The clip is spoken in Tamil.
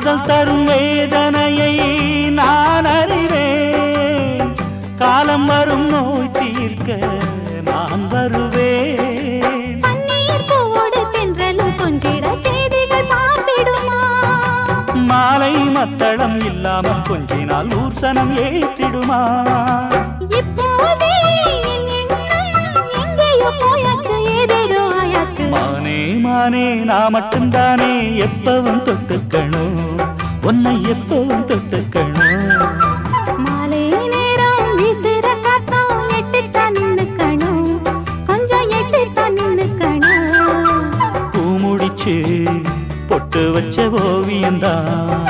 காதல் தரும் வேதனையை நான் அறிவேன். காலம் வரும் நோய் தீர்க்க நான் வருவேன். மாலை மத்தளம் இல்லாமல் கொஞ்சினால் ஊர்சனம் ஏற்றிடுமா? மானே மானே நான் மட்டும்தானே எப்பவும் உன்னை எப்பவும் தொட்டுக்கணும். மாலை நேரம் வீசுற காத்தோம் எட்டித்தான் நின்னுக்கணும் கொஞ்சம் எட்டித்தான் நின்னுக்கணும் பூ முடிச்சு பொட்டு வச்ச ஓவியம்தான்.